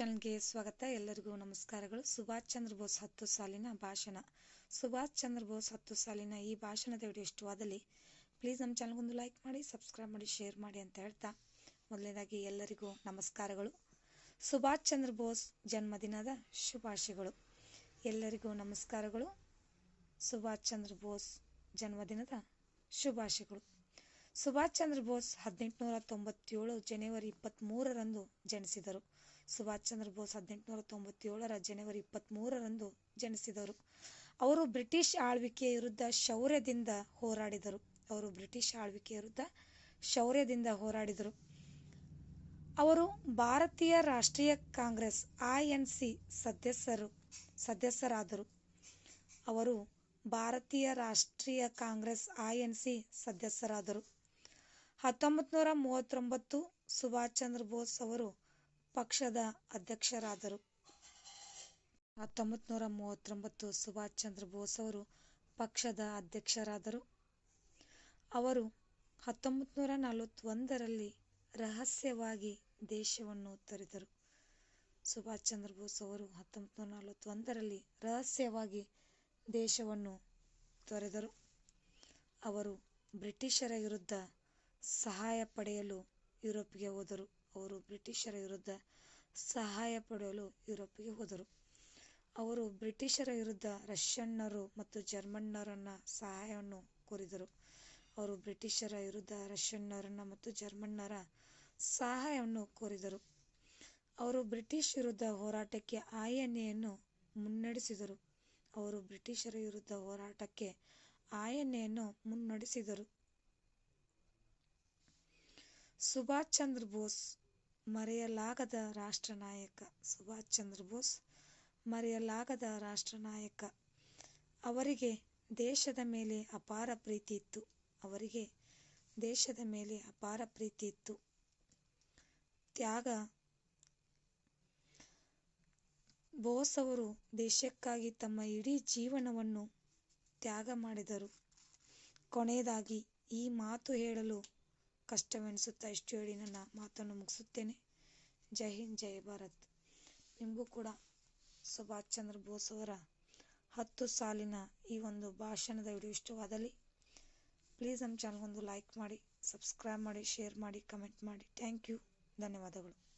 ಚಾನಲ್ಗೆ ಸ್ವಾಗತ. ಎಲ್ಲರಿಗೂ ನಮಸ್ಕಾರಗಳು. ಸುಭಾಷ್ ಚಂದ್ರ ಬೋಸ್ ಹತ್ತು ಸಾಲಿನ ಭಾಷಣ. ಸುಭಾಷ್ ಚಂದ್ರ ಬೋಸ್ ಹತ್ತು ಸಾಲಿನ ಈ ಭಾಷಣದ ವಿಡಿಯೋ ಇಷ್ಟವಾದಲ್ಲಿ ಪ್ಲೀಸ್ ನಮ್ಮ ಚಾನಲ್ಗೊಂದು ಲೈಕ್ ಮಾಡಿ, ಸಬ್ಸ್ಕ್ರೈಬ್ ಮಾಡಿ, ಶೇರ್ ಮಾಡಿ ಅಂತ ಹೇಳ್ತಾ ಮೊದಲನೇದಾಗಿ ಎಲ್ಲರಿಗೂ ನಮಸ್ಕಾರಗಳು. ಸುಭಾಷ್ ಚಂದ್ರ ಬೋಸ್ ಜನ್ಮದಿನದ ಶುಭಾಶಯಗಳು. ಎಲ್ಲರಿಗೂ ನಮಸ್ಕಾರಗಳು. ಸುಭಾಷ್ ಚಂದ್ರ ಬೋಸ್ ಜನ್ಮದಿನದ ಶುಭಾಶಯಗಳು. ಸುಭಾಷ್ ಚಂದ್ರ ಬೋಸ್ ಹದಿನೆಂಟುನೂರ ತೊಂಬತ್ತೇಳು ಜನವರಿ ಇಪ್ಪತ್ತ್ಮೂರರಂದು ಜನಿಸಿದರು. ಸುಭಾಷ್ ಚಂದ್ರ ಬೋಸ್ ಹದಿನೆಂಟುನೂರ ತೊಂಬತ್ತೇಳರ ಜನವರಿ ಇಪ್ಪತ್ತ್ಮೂರರಂದು ಜನಿಸಿದರು. ಅವರು ಬ್ರಿಟಿಷ್ ಆಳ್ವಿಕೆಯ ವಿರುದ್ಧ ಶೌರ್ಯದಿಂದ ಹೋರಾಡಿದರು. ಅವರು ಬ್ರಿಟಿಷ್ ಆಳ್ವಿಕೆಯ ವಿರುದ್ಧ ಶೌರ್ಯದಿಂದ ಹೋರಾಡಿದರು. ಅವರು ಭಾರತೀಯ ರಾಷ್ಟ್ರೀಯ ಕಾಂಗ್ರೆಸ್ ಐ ಎನ್ ಸಿ ಸದಸ್ಯರು, ಸದಸ್ಯರಾದರು. ಅವರು ಭಾರತೀಯ ರಾಷ್ಟ್ರೀಯ ಕಾಂಗ್ರೆಸ್ ಐ ಎನ್ ಸಿ ಸದಸ್ಯರಾದರು. ಹತ್ತೊಂಬತ್ತು ನೂರ ಮೂವತ್ತೊಂಬತ್ತು ಸುಭಾಷ್ ಚಂದ್ರ ಬೋಸ್ ಅವರು ಪಕ್ಷದ ಅಧ್ಯಕ್ಷರಾದರು. ಹತ್ತೊಂಬತ್ತು ನೂರ ಮೂವತ್ತೊಂಬತ್ತು ಸುಭಾಷ್ ಚಂದ್ರ ಬೋಸ್ ಅವರು ಪಕ್ಷದ ಅಧ್ಯಕ್ಷರಾದರು. ಅವರು ಹತ್ತೊಂಬತ್ತು ನೂರ ನಲವತ್ತೊಂದರಲ್ಲಿ ರಹಸ್ಯವಾಗಿ ದೇಶವನ್ನು ತೊರೆದರು. ಸುಭಾಷ್ ಚಂದ್ರ ಬೋಸ್ ಅವರು ಹತ್ತೊಂಬತ್ತು ನೂರ ನಲವತ್ತೊಂದರಲ್ಲಿ ರಹಸ್ಯವಾಗಿ ದೇಶವನ್ನು ತೊರೆದರು. ಅವರು ಬ್ರಿಟಿಷರ ವಿರುದ್ಧ ಸಹಾಯ ಪಡೆಯಲು ಯುರೋಪ್ಗೆ ಹೋದರು. ಅವರು ಬ್ರಿಟಿಷರ ವಿರುದ್ಧ ಸಹಾಯ ಪಡೆಯಲು ಯುರೋಪಿಗೆ ಹೋದರು. ಅವರು ಬ್ರಿಟಿಷರ ವಿರುದ್ಧ ರಷ್ಯನ್ನರು ಮತ್ತು ಜರ್ಮನ್ನರನ್ನ ಸಹಾಯವನ್ನು ಕೋರಿದರು. ಅವರು ಬ್ರಿಟಿಷರ ವಿರುದ್ಧ ರಷ್ಯನ್ನರನ್ನ ಮತ್ತು ಜರ್ಮನ್ನರ ಸಹಾಯವನ್ನು ಕೋರಿದರು. ಅವರು ಬ್ರಿಟಿಷ್ ವಿರುದ್ಧ ಹೋರಾಟಕ್ಕೆ ಆಯನೆಯನ್ನು ಮುನ್ನಡೆಸಿದರು. ಅವರು ಬ್ರಿಟಿಷರ ವಿರುದ್ಧ ಹೋರಾಟಕ್ಕೆ ಆಯನೆಯನ್ನು ಮುನ್ನಡೆಸಿದರು. ಸುಭಾಷ್ ಚಂದ್ರ ಬೋಸ್ ಮರೆಯಲಾಗದ ರಾಷ್ಟ್ರ ನಾಯಕ. ಸುಭಾಷ್ ಚಂದ್ರ ಬೋಸ್ ಮರೆಯಲಾಗದ ರಾಷ್ಟ್ರ ನಾಯಕ. ಅವರಿಗೆ ದೇಶದ ಮೇಲೆ ಅಪಾರ ಪ್ರೀತಿ ಇತ್ತು. ಅವರಿಗೆ ದೇಶದ ಮೇಲೆ ಅಪಾರ ಪ್ರೀತಿ ಇತ್ತು. ತ್ಯಾಗ. ಬೋಸ್ ಅವರು ದೇಶಕ್ಕಾಗಿ ತಮ್ಮ ಇಡೀ ಜೀವನವನ್ನು ತ್ಯಾಗ ಮಾಡಿದರು. ಕೊನೆಯದಾಗಿ ಈ ಮಾತು ಹೇಳಲು ಕಷ್ಟವೆನಿಸುತ್ತಾ ಇಷ್ಟು ಹೇಳಿ ನನ್ನ ಮಾತನ್ನು ಮುಗಿಸುತ್ತೇನೆ. ಜೈ ಹಿಂದ್, ಜೈ ಭಾರತ್. ನಿಮಗೂ ಕೂಡ ಸುಭಾಷ್ ಚಂದ್ರ ಬೋಸ್ ಅವರ ಹತ್ತು ಸಾಲಿನ ಈ ಒಂದು ಭಾಷಣದ ವಿಡಿಯೋ ಇಷ್ಟವಾದಲ್ಲಿ ಪ್ಲೀಸ್ ನಮ್ಮ ಚಾನಲ್ಗೊಂದು ಲೈಕ್ ಮಾಡಿ, ಸಬ್ಸ್ಕ್ರೈಬ್ ಮಾಡಿ, ಶೇರ್ ಮಾಡಿ, ಕಮೆಂಟ್ ಮಾಡಿ. Thank you. ಧನ್ಯವಾದಗಳು.